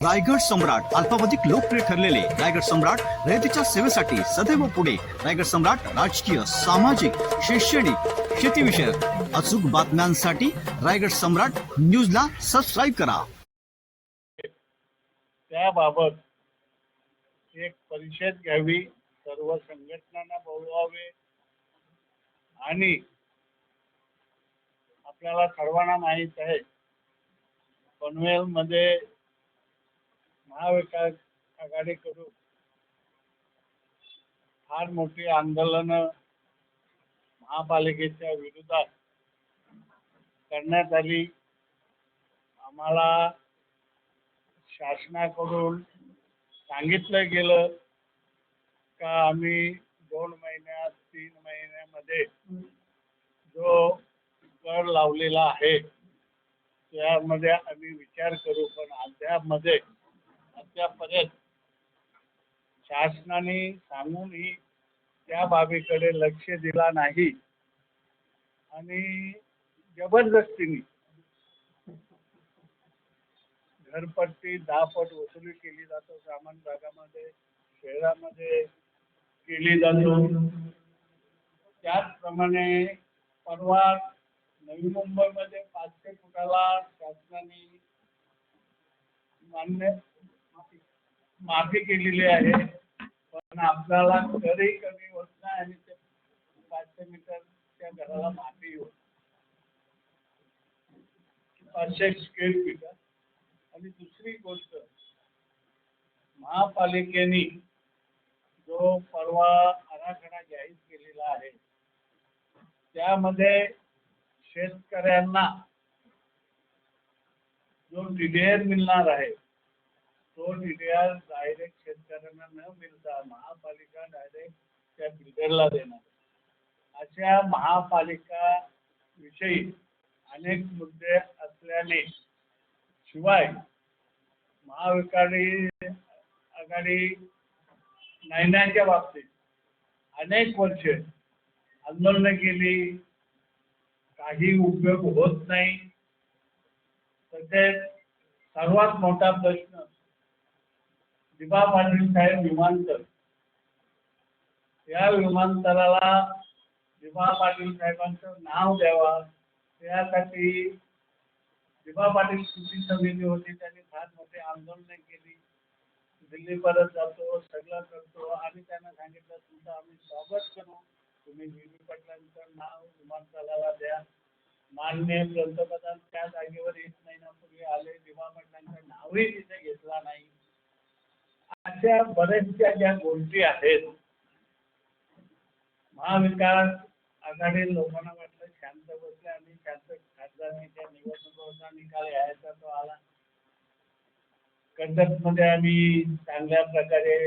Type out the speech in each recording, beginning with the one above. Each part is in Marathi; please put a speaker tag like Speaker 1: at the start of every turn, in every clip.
Speaker 1: रायगड सम्राट अल्पावधिक लोकप्रिय ठरलेले रायगड सम्राट रयतेच्या सेवेसाठी सदैव पुढे. रायगड सम्राट राजकीय सामाजिक शैक्षणिक शेतीविषयक अचूक बातम्यांसाठी रायगड सम्राट न्यूजला सबस्क्राईब करा.
Speaker 2: त्याबाबत एक परिषद घ्यावी सर्व संघटनांना बोलवावे आणि आपल्याला सर्वांना माहीत आहे पनवेलमध्ये महाविकास आघाडीकडून फार मोठी आंदोलनं महापालिकेच्या विरोधात करण्यात आली. आम्हाला शासनाकडून सांगितलं गेलं का आम्ही दोन महिन्यात तीन महिन्यामध्ये जो कर लावलेला आहे त्यामध्ये आम्ही विचार करू पण अद्यापमध्ये अद्यापर्यंत शासनाने सांगूनही त्या बाबीकडे लक्ष दिला नाही. आणि जबरदस्तीने घरपट्टी दहापट वसुली केली जातो. ग्रामीण भागामध्ये शहरामध्ये केली जातो. त्याचप्रमाणे परवा नवी मुंबईमध्ये पाचशे फुटाला शासनाने मान्य मागे केलेली आहे. पण आपल्याला घरही कमी होत नाही आणि ते पाचशे मीटरच्या घराला मागे होत पाचशे स्क्वेअर फीट आणि दुसरी गोष्ट महापालिकेने जो परवा आराखडा जाहीर केलेला आहे त्यामध्ये शेतकऱ्यांना जो डिडेअर मिळणार आहे तो डीडीआर डायरेक्ट शेतकऱ्यांना न मिळता महापालिका डायरेक्ट त्या बिल्डरला देणार. अशा महापालिका विषयी अनेक मुद्दे असल्याने शिवाय महाविकाडी आघाडी महिन्यांच्या बाबतीत अनेक वर्ष आंदोलनं केली. काही उपयोग होत नाही. तसेच सर्वात मोठा प्रश्न दिबा पाटील साहेब विमानतळ. या विमानतळाला दिबा पाटील नाव द्यावा. होती. आंदोलनं केली. दिल्ली परत जातो, सगळं करतो. आणि त्यांना आम्ही स्वागत नाव माननीय पंतप्रधान त्या जागेवर एक महिन्यापूर्वी आले. तिथे अशा बऱ्याचशा ज्या गोष्टी आहेत महाविकास आघाडी लोकांना वाटलं शांत बसले आणि शांत खासदारकीच्या निवडणुकांचा निकाल यायचा तो आला. कर्जतमध्ये आम्ही चांगल्या प्रकारे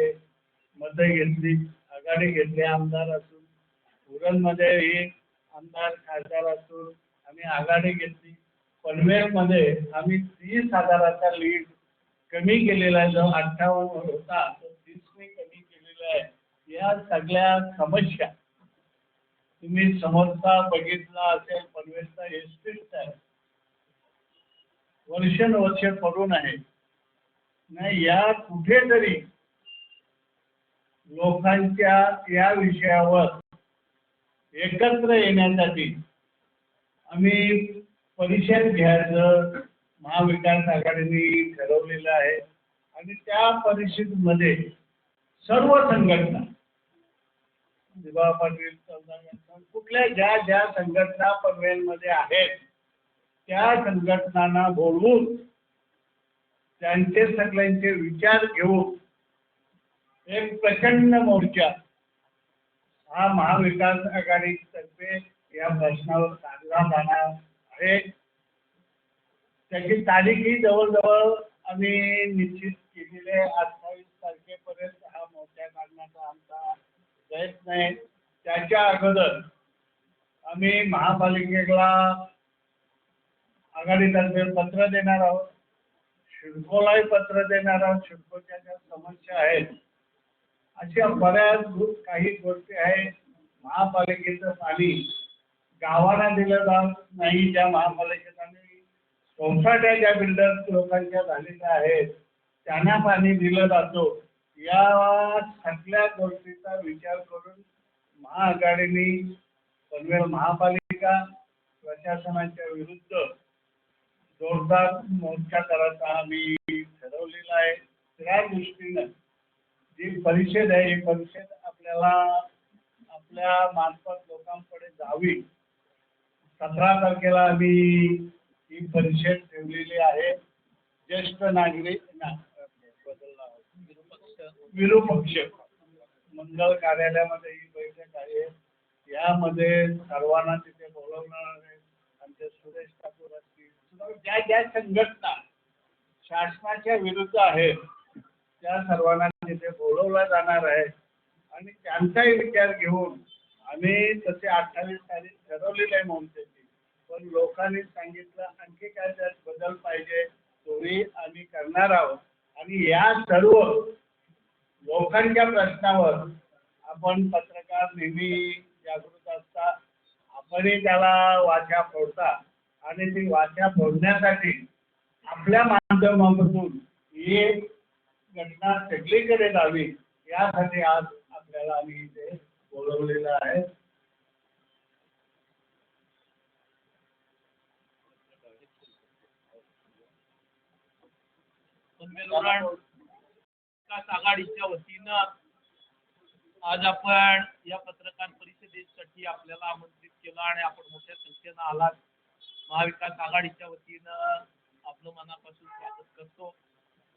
Speaker 2: मतं घेतली आघाडी घेतली आमदार असून. उरणमध्ये ही आमदार खासदार असून आम्ही आघाडी घेतली. पनवेलमध्ये आम्ही तीस हजाराचा लीड कमी केलेला आहे जो अठ्ठावन्न होता तो तीसने कमी केलेला आहे. या सगळ्या समस्या तुम्ही समोरचा बघितला असेल पनवेलचा एसटीच आहे. वर्षानुवर्ष पडून आहे. नाही या कुठेतरी लोकांच्या या विषयावर एकत्र येण्यासाठी आम्ही परिषद घ्यायचं महाविकास आघाडीने ठरवलेलं आहे. आणि त्या परिषदेमध्ये सर्व संघटना दिबा पाटील कुठल्या ज्या ज्या संघटना पनवेलमध्ये आहेत त्या संघटनांना बोलवून त्यांचे सगळ्यांचे विचार घेऊन एक प्रचंड मोर्चा हा महाविकास आघाडीतर्फे या प्रश्नावर काढला जाणार आहे. त्याची तारीखही जवळजवळ आम्ही निश्चित केलेली आहे. अठ्ठावीस तारखेपर्यंत हा मोर्चा काढण्याचा आमचा प्रयत्न आहे. त्याच्या अगोदर आम्ही महापालिकेला आघाडीतर्फे पत्र देणार आहोत. शिडकोलाही पत्र देणार आहोत. शिडकोच्या ज्या समस्या आहेत अशा बऱ्याच काही गोष्टी आहेत. महापालिकेचं पाणी गावाला दिलं जात नाही. ज्या महापालिके सोसायट्या ज्या बिल्डर्स लोकांच्या झालेल्या आहेत त्यांना पाणी दिलं जातो. या सगळ्या गोष्टीचा विचार करून महाआघाडीने पनवेल महापालिका प्रशासनाच्या विरुद्ध जोरदार मोर्चा करायचा आम्ही ठरवलेला आहे. त्या दृष्टीनं जी परिषद आहे ही परिषद आपल्याला आपल्या मार्फत लोकांकडे जावी. सतरा तारखेला आम्ही ही परिषद ठेवलेली आहे. ज्येष्ठ नागरिक ना- बदलला विरूपक्ष मंगल कार्यालयामध्ये ही बैठक आहे. यामध्ये सर्वांना तिथे बोलवणार आहे. आमचे सुरेश ठाकूर असतील. ज्या ज्या संघटना शासनाच्या विरुद्ध आहेत त्या सर्वांना तिथे बोलवला जाणार आहे. आणि त्यांचाही विचार घेऊन आम्ही तसे अठ्ठावीस तारीख ठरवलेले आहे मोर्चाची पण लोकांनी सांगितलं आणखी काय त्यात बदल पाहिजे तोही आम्ही करणार आहोत. आणि या सर्व लोकांच्या प्रश्नावर आपण पत्रकार नेहमी जागृत असता आपणही त्याला वाचा फोडता. आणि ती वाचा फोडण्यासाठी आपल्या माध्यमातून ही घटना सगळीकडे जावी यासाठी आज आपल्याला आम्ही इथे बोलवलेलं आहे.
Speaker 3: पनवेल विकास आघाडीच्या वतीनं आज आपण या पत्रकार परिषदेसाठी आपल्याला आमंत्रित केलं आणि आपण मोठ्या संख्येनं आलात. महाविकास आघाडीच्या वतीनं आपलं मनापासून स्वागत करतो.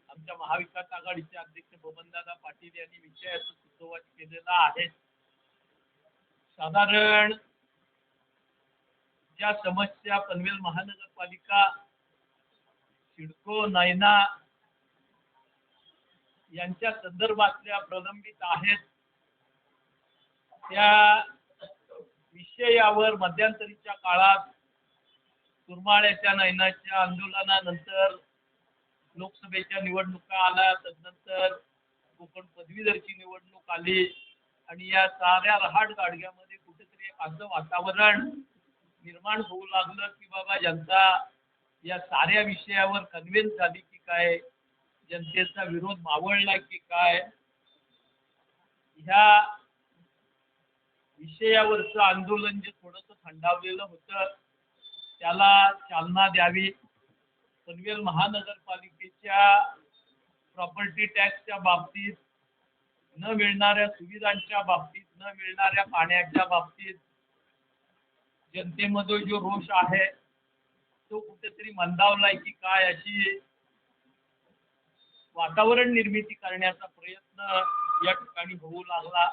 Speaker 3: आमच्या महाविकास आघाडीचे अध्यक्ष बबनदादा पाटील यांनी विषयाचं सुतोवाच केलेला आहे. साधारण ज्या समस्या पनवेल महानगरपालिका सिडको नयना यांच्या संदर्भातल्या प्रलंबित आहेत. त्या विषयावर मध्यंतरीच्या काळात तुरमाळ्याच्या नैनाच्या आंदोलनानंतर लोकसभेच्या निवडणुका आल्या तदनंतर कोकण पदवीधरची निवडणूक आली आणि या साऱ्या रहाट गाडग्यामध्ये कुठेतरी एक असं वातावरण निर्माण होऊ लागलं की बाबा जनता या साऱ्या विषयावर कन्व्हिन्स झाली की काय? जनतेचा विरोध मावळला की काय? ह्या विषयावरचं आंदोलन जे थोडस थंडावलेलं होतं त्याला चालना द्यावी. पनवेल महानगरपालिकेच्या प्रॉपर्टी टॅक्सच्या बाबतीत न मिळणाऱ्या सुविधांच्या बाबतीत न मिळणाऱ्या पाण्याच्या बाबतीत जनतेमध्ये जो रोष आहे तो कुठेतरी मंदावलाय की काय अशी वातावरण निर्मिती करण्याचा प्रयत्न या ठिकाणी होऊ लागला.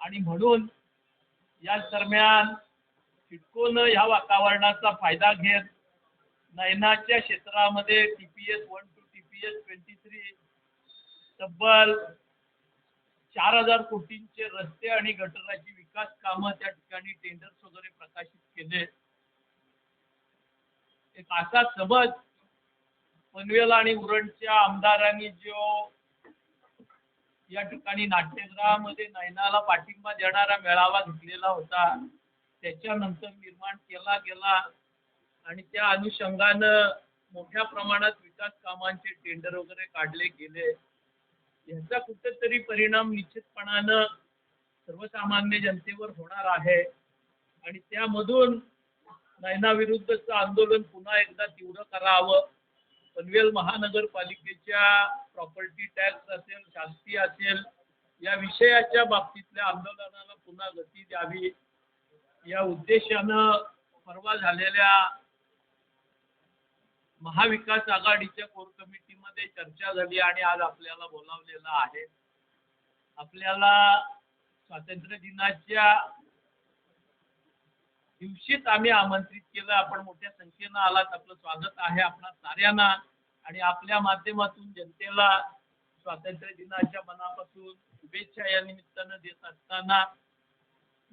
Speaker 3: आणि म्हणून या दरम्यान सिडकोनं ह्या वातावरणाचा फायदा घेत नयनाच्या क्षेत्रामध्ये T P S one two T P S twenty three तब्बल चार हजार कोटींचे रस्ते आणि गटराची विकास कामं त्या ठिकाणी टेंडर्स वगैरे प्रकाशित केले. एक असा समज पनवेल आणि उरणच्या आमदारांनी जो या ठिकाणी नाट्यगृहामध्ये नयनाला पाठिंबा देणारा मेळावा घेतलेला होता त्याच्यानंतर निर्माण केला गेला आणि त्या अनुषंगानं मोठ्या प्रमाणात विकास कामांचे टेंडर वगैरे काढले गेले. याचा कुठेतरी परिणाम निश्चितपणानं सर्वसामान्य जनतेवर होणार आहे आणि त्यामधून नयनाविरुद्धचं आंदोलन पुन्हा एकदा तीव्र करावं पनवेल महानगरपालिकेच्या प्रॉपर्टी टॅक्स असेल शास्ती असेल या विषयाच्या बाबतीतल्या आंदोलनाला पुन्हा गती द्यावी. या उद्देशानं परवा झालेल्या महाविकास आघाडीच्या कोर कमिटीमध्ये चर्चा झाली आणि आज आपल्याला बोलावलेलं आहे. आपल्याला स्वातंत्र्य दिनाच्या दिवशीच आम्ही आमंत्रित केलं. आपण मोठ्या संख्येनं आलात. आपलं स्वागत आहे आपणा साऱ्यांना. आणि आपल्या माध्यमातून जनतेला स्वातंत्र्य दिनाच्या मनापासून शुभेच्छा या निमित्तानं देत असताना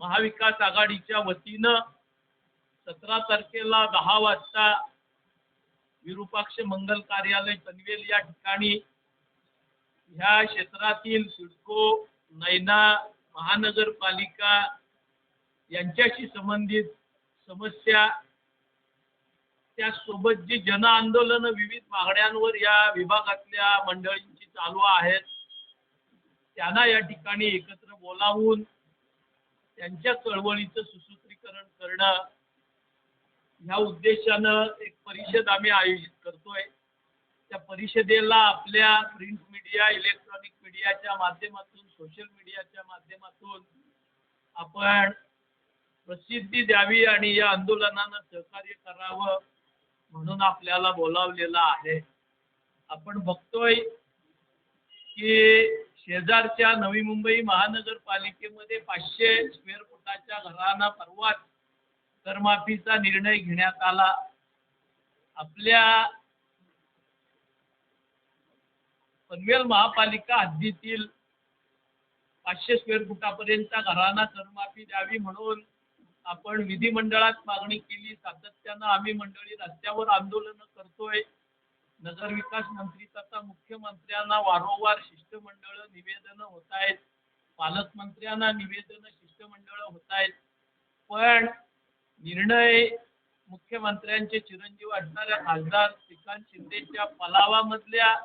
Speaker 3: महाविकास आघाडीच्या वतीनं सतरा तारखेला दहा वाजता विरूपाक्ष मंगल कार्यालय पनवेल या ठिकाणी ह्या क्षेत्रातील सिडको नैना महानगरपालिका यांच्याशी संबंधित समस्या त्यासोबत जी जन आंदोलन विविध मागण्यांवर या विभागातल्या मंडळींची चालू आहेत त्यांना या ठिकाणी एकत्र बोलावून त्यांच्या चळवळीचं सुसूत्रीकरण करणं ह्या उद्देशानं एक परिषद आम्ही आयोजित करतोय. त्या परिषदेला आपल्या प्रिंट मीडिया इलेक्ट्रॉनिक मीडियाच्या माध्यमातून सोशल मीडियाच्या माध्यमातून आपण प्रसिद्धी द्यावी आणि या आंदोलनानं सहकार्य करावं म्हणून आपल्याला बोलावलेलं आहे. आपण बघतोय की शेजारच्या नवी मुंबई महानगरपालिकेमध्ये पाचशे स्क्वेअर फुटाच्या घरांना परवाच करमाफीचा निर्णय घेण्यात आला. आपल्या पनवेल महापालिका हद्दीतील पाचशे स्क्वेअर फुटापर्यंत घरांना करमाफी द्यावी म्हणून आपण विधिमंडळात मागणी केली सातत्यानं आम्ही मंडळी रस्त्यावर आंदोलन करतोय. नगरविकास मंत्री तथा मुख्यमंत्र्यांना वारंवार शिष्टमंडळ निवेदनं होत आहेत. पालकमंत्र्यांना निवेदनं शिष्टमंडळ होत आहेत. पण निर्णय मुख्यमंत्र्यांचे चिरंजीव असणाऱ्या खासदार श्रीकांत शिंदेच्या पलावामधल्या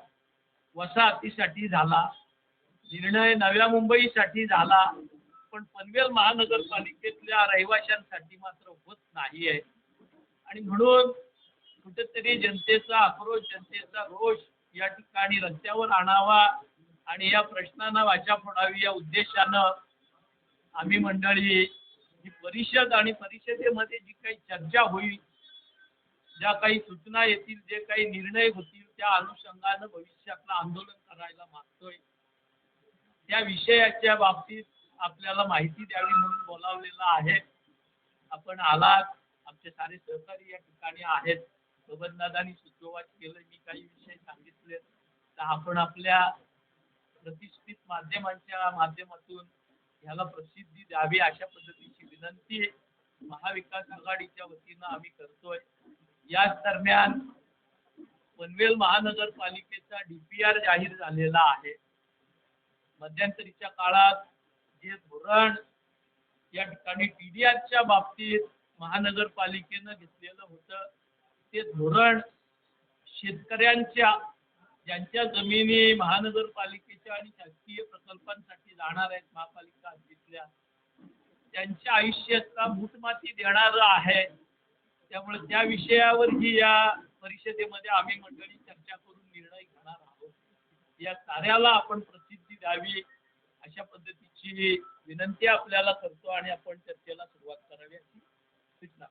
Speaker 3: वसाहतीसाठी झाला. निर्णय नव्या मुंबईसाठी झाला. पण पनवेल महानगरपालिकेतल्या रहिवाशांसाठी मात्र होत नाही आहे आणि म्हणून कुठेतरी जनतेचा आक्रोश जनतेचा रोष या ठिकाणी रस्त्यावर आणावा आणि या प्रश्नांना वाचा फोडावी या उद्देशानं आम्ही मंडळी ही परिषद आणि परिषदेमध्ये जी काही चर्चा होईल ज्या काही सूचना येतील जे काही निर्णय होतील त्या अनुषंगानं भविष्यातलं आंदोलन करायला मागतोय. त्या विषयाच्या बाबतीत आपल्याला माहिती द्यावी म्हणून बोलावलेलं आहे. आपण आलात. आमचे सारे सहकारी या ठिकाणी आहेत. बबनदादांनी सुचोवाच केलं. मी काही विषय सांगितले. तर आपण आपल्या प्रतिष्ठित माध्यमांच्या माध्यमातून ह्याला प्रसिद्धी द्यावी अशा पद्धतीची विनंती महाविकास आघाडीच्या वतीनं आम्ही करतोय. याच दरम्यान पनवेल महानगरपालिकेचा डीपीआर जाहीर झालेला आहे. मध्यंतरीच्या काळात जे धोरण या ठिकाणी टीडीआरच्या बाबतीत महानगरपालिकेनं घेतलेलं होतं ते धोरण शेतकऱ्यांच्या ज्यांच्या जमिनी महानगरपालिकेच्या आणि शासकीय प्रकल्पांसाठी जाणार आहेत महापालिका हद्दीतल्या त्यांच्या आयुष्याचा मूठमाती देणारं आहे. त्यामुळे त्या विषयावरही या परिषदेमध्ये आम्ही मंडळी चर्चा करून निर्णय घेणार आहोत. या कार्याला आपण प्रसिद्धी द्यावी अशा अशी विनंती आपल्याला करतो आणि आपण चर्चेला सुरुवात करावी अशी सूचना.